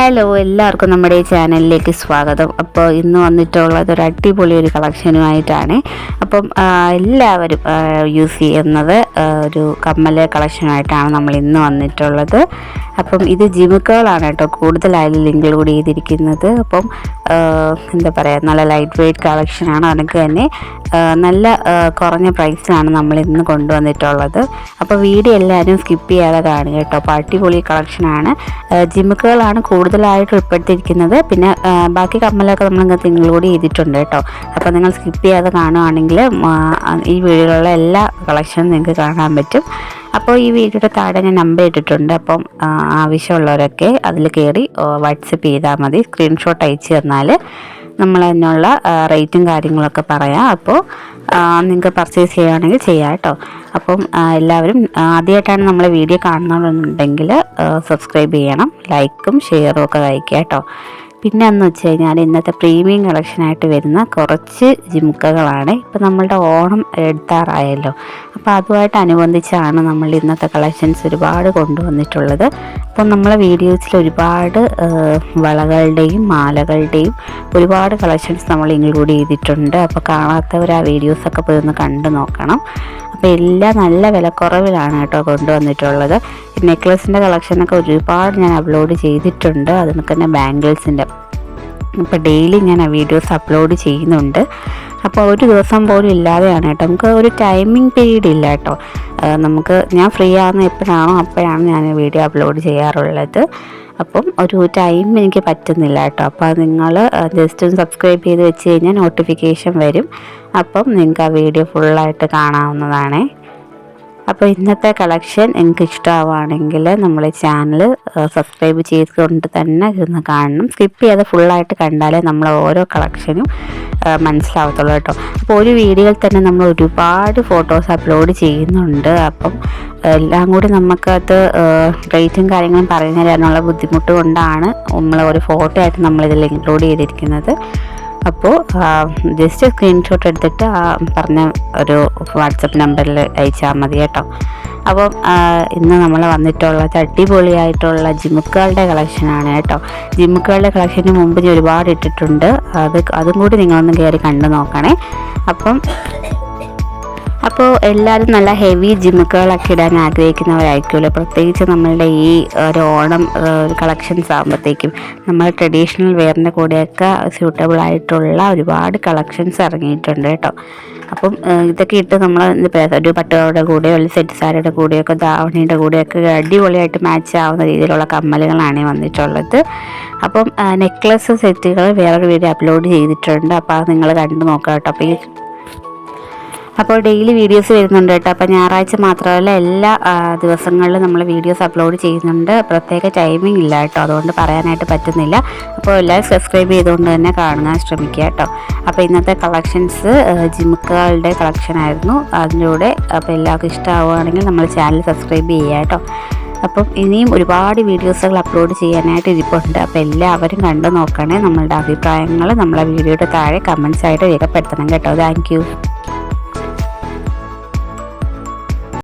Hello എല്ലാവർക്കും നമ്മുടെ ഈ ചാനലിലേക്ക് സ്വാഗതം. അപ്പോൾ ഇന്ന് വന്നിട്ടുള്ളത് ഒരു അടിപൊളി ഒരു കളക്ഷനുമായിട്ടാണ്. അപ്പം എല്ലാവരും യൂസ് ചെയ്യുന്നത് ഒരു കമ്മൽ കളക്ഷനായിട്ടാണ് നമ്മൾ ഇന്ന് വന്നിട്ടുള്ളത്. അപ്പം ഇത് ജിമുക്കുകളാണ് കേട്ടോ. കൂടുതലായാലും ഇൻക്ലൂഡ് ചെയ്തിരിക്കുന്നത്. അപ്പം എന്താ പറയുക നല്ല ലൈറ്റ് വെയ്റ്റ് കളക്ഷനാണ് അതിനൊക്കെ തന്നെ. നല്ല കുറഞ്ഞ പ്രൈസിലാണ് നമ്മൾ ഇന്ന് കൊണ്ടുവന്നിട്ടുള്ളത്. അപ്പോൾ വീഡിയോ എല്ലാവരും സ്കിപ്പ് ചെയ്യാതെ കാണുക കേട്ടോ. അപ്പോൾ അടിപൊളി കളക്ഷനാണ് ജിമുക്കുകളാണ് കൂടുതലായിട്ട് ഉൾപ്പെടുത്തിയിരിക്കുന്നത്. പിന്നെ ബാക്കി കമ്മലൊക്കെ നമ്മൾ ഇൻക്ലൂഡ് ചെയ്തിട്ടുണ്ട് കേട്ടോ. അപ്പോൾ നിങ്ങൾ സ്കിപ്പ് ചെയ്യാതെ കാണുവാണെങ്കിൽ ഈ വീഡിയോയിലുള്ള എല്ലാ കളക്ഷനും നിങ്ങൾക്ക് കാണാൻ പറ്റും. അപ്പോൾ ഈ വീഡിയോയുടെ താഴെ ഞാൻ നമ്പർ ഇട്ടിട്ടുണ്ട്. അപ്പം ആവശ്യമുള്ളവരൊക്കെ അതിൽ കയറി വാട്സപ്പ് ചെയ്താൽ മതി. സ്ക്രീൻഷോട്ട് അയച്ചു തന്നാൽ നമ്മൾ അതിനുള്ള റേറ്റും കാര്യങ്ങളൊക്കെ പറയാം. അപ്പോൾ നിങ്ങൾക്ക് പർച്ചേസ് ചെയ്യുകയാണെങ്കിൽ ചെയ്യാം കേട്ടോ. അപ്പം എല്ലാവരും ആദ്യമായിട്ടാണ് നമ്മൾ വീഡിയോ കാണുന്നുണ്ടെങ്കിൽ സബ്സ്ക്രൈബ് ചെയ്യണം. ലൈക്കും ഷെയറും ഒക്കെ കഴിക്കുക കേട്ടോ. പിന്നെ എന്ന് വെച്ച് കഴിഞ്ഞാൽ ഇന്നത്തെ പ്രീമിയം കളക്ഷനായിട്ട് വരുന്ന കുറച്ച് ജിമുക്കകളാണ് ഇപ്പം നമ്മളുടെ ഓണം എടുത്താറായല്ലോ അപ്പോൾ അതുമായിട്ട് അനുബന്ധിച്ചാണ് നമ്മൾ ഇന്നത്തെ കളക്ഷൻസ് ഒരുപാട് കൊണ്ടുവന്നിട്ടുള്ളത്. അപ്പോൾ നമ്മളെ വീഡിയോസിൽ ഒരുപാട് വളകളുടെയും മാലകളുടെയും ഒരുപാട് കളക്ഷൻസ് നമ്മൾ ഇൻക്ലൂഡ് ചെയ്തിട്ടുണ്ട്. അപ്പോൾ കാണാത്തവർ ആ വീഡിയോസൊക്കെ പോയി ഒന്ന് കണ്ടു നോക്കണം. അപ്പോൾ എല്ലാം നല്ല വിലക്കുറവിലാണ് കേട്ടോ കൊണ്ടുവന്നിട്ടുള്ളത്. നെക്ലസിന്റെ കളക്ഷനൊക്കെ ഒരുപാട് ഞാൻ അപ്ലോഡ് ചെയ്തിട്ടുണ്ട്. അതിനൊക്കെ തന്നെ ബാംഗിൾസിന്റെ ഇപ്പോൾ ഡെയിലി ഞാൻ ആ വീഡിയോസ് അപ്ലോഡ് ചെയ്യുന്നുണ്ട്. അപ്പോൾ ഒരു ദിവസം പോലും ഇല്ലാതെയാണ് കേട്ടോ. നമുക്ക് ഒരു ടൈമിംഗ് പീരീഡ് ഇല്ല കേട്ടോ. നമുക്ക് ഞാൻ ഫ്രീ ആകുന്ന എപ്പോഴാണോ അപ്പോഴാണ് ഞാൻ വീഡിയോ അപ്ലോഡ് ചെയ്യാറുള്ളത്. അപ്പം ഒരു ടൈം എനിക്ക് പറ്റുന്നില്ല കേട്ടോ. അപ്പോൾ നിങ്ങൾ ജസ്റ്റ് ഒന്ന് സബ്സ്ക്രൈബ് ചെയ്ത് വെച്ച് കഴിഞ്ഞാൽ നോട്ടിഫിക്കേഷൻ വരും. അപ്പം നിങ്ങൾക്ക് ആ വീഡിയോ ഫുള്ളായിട്ട് കാണാവുന്നതാണേ. അപ്പോൾ ഇന്നത്തെ കളക്ഷൻ നിങ്ങൾക്ക് ഇഷ്ടമാവുകയാണെങ്കിൽ നമ്മളെ ചാനൽ സബ്സ്ക്രൈബ് ചെയ്തുകൊണ്ട് തന്നെ ഇരുന്ന് കാണണം. സ്കിപ്പ് ചെയ്യാതെ ഫുള്ളായിട്ട് കണ്ടാലേ നമ്മൾ ഓരോ കളക്ഷനും മനസ്സിലാവത്തുള്ളൂ കേട്ടോ. അപ്പോൾ ഒരു വീഡിയോയിൽ തന്നെ നമ്മൾ ഒരുപാട് ഫോട്ടോസ് അപ്ലോഡ് ചെയ്യുന്നുണ്ട്. അപ്പം എല്ലാം കൂടി നമുക്കത് റേറ്റും കാര്യങ്ങളും പറഞ്ഞു ബുദ്ധിമുട്ട് കൊണ്ടാണ് നമ്മൾ ഒരു ഫോട്ടോ ആയിട്ട് നമ്മളിതിൽ ഇൻക്ലൂഡ് ചെയ്തിരിക്കുന്നത്. അപ്പോൾ ജസ്റ്റ് സ്ക്രീൻഷോട്ട് എടുത്തിട്ട് ആ പറഞ്ഞ ഒരു വാട്സപ്പ് നമ്പറിൽ അയച്ചാൽ മതി കേട്ടോ. അപ്പം ഇന്ന് നമ്മൾ വന്നിട്ടുള്ളത് അടിപൊളിയായിട്ടുള്ള ജിമുക്കുകളുടെ കളക്ഷനാണ് കേട്ടോ. ജിമുക്കുകളുടെ കളക്ഷന് മുമ്പ് ഞാൻ ഒരുപാട് ഇട്ടിട്ടുണ്ട്. അത് അതും കൂടി നിങ്ങളൊന്ന് കയറി കണ്ടു നോക്കണേ. അപ്പം അപ്പോൾ എല്ലാവരും നല്ല ഹെവി ജിമ്മുകളൊക്കെ ഇടാൻ ആഗ്രഹിക്കുന്നവരായിരിക്കുമല്ലോ. പ്രത്യേകിച്ച് നമ്മളുടെ ഈ ഒരു ഓണം കളക്ഷൻസ് ആകുമ്പോഴത്തേക്കും നമ്മൾ ട്രഡീഷണൽ വെയറിന്റെ കൂടെയൊക്കെ സ്യൂട്ടബിൾ ആയിട്ടുള്ള ഒരുപാട് കളക്ഷൻസ് ഇറങ്ങിയിട്ടുണ്ട് കേട്ടോ. അപ്പം ഇതൊക്കെ ഇട്ട് നമ്മൾ ഒരു പട്ടുകളുടെ കൂടെയോ അല്ലെങ്കിൽ സെറ്റ് സാരിയുടെ കൂടെയൊക്കെ ധാവണിയുടെ കൂടെയൊക്കെ അടിപൊളിയായിട്ട് മാച്ച് ആവുന്ന രീതിയിലുള്ള കമ്മലുകളാണ് വന്നിട്ടുള്ളത്. അപ്പം നെക്ലസ് സെറ്റുകൾ വേറൊരു വീഡിയോ അപ്ലോഡ് ചെയ്തിട്ടുണ്ട്. അപ്പോൾ അത് നിങ്ങൾ കണ്ടു നോക്കാം കേട്ടോ. അപ്പോൾ ഈ അപ്പോൾ ഡെയിലി വീഡിയോസ് വരുന്നുണ്ട് കേട്ടോ. അപ്പോൾ ഞായറാഴ്ച മാത്രമല്ല എല്ലാ ദിവസങ്ങളിലും നമ്മൾ വീഡിയോസ് അപ്ലോഡ് ചെയ്യുന്നുണ്ട്. പ്രത്യേക ടൈമിംഗ് ഇല്ല കേട്ടോ. അതുകൊണ്ട് പറയാനായിട്ട് പറ്റുന്നില്ല. അപ്പോൾ എല്ലാവരും സബ്സ്ക്രൈബ് ചെയ്തുകൊണ്ട് തന്നെ കാണാൻ ശ്രമിക്കുക കേട്ടോ. അപ്പോൾ ഇന്നത്തെ കളക്ഷൻസ് ജിമുക്കുകളുടെ കളക്ഷൻ ആയിരുന്നു. അതിന്റെ കൂടെ അപ്പോൾ എല്ലാവർക്കും ഇഷ്ടമാവുകയാണെങ്കിൽ നമ്മൾ ചാനൽ സബ്സ്ക്രൈബ് ചെയ്യുക കേട്ടോ. അപ്പം ഇനിയും ഒരുപാട് വീഡിയോസുകൾ അപ്ലോഡ് ചെയ്യാനായിട്ട് ഇരിപ്പുണ്ട്. അപ്പോൾ എല്ലാവരും കണ്ടു നോക്കണേ. നമ്മളുടെ അഭിപ്രായങ്ങൾ നമ്മളെ വീഡിയോയുടെ താഴെ കമൻസ് ആയിട്ട് രേഖപ്പെടുത്തണം കേട്ടോ. താങ്ക്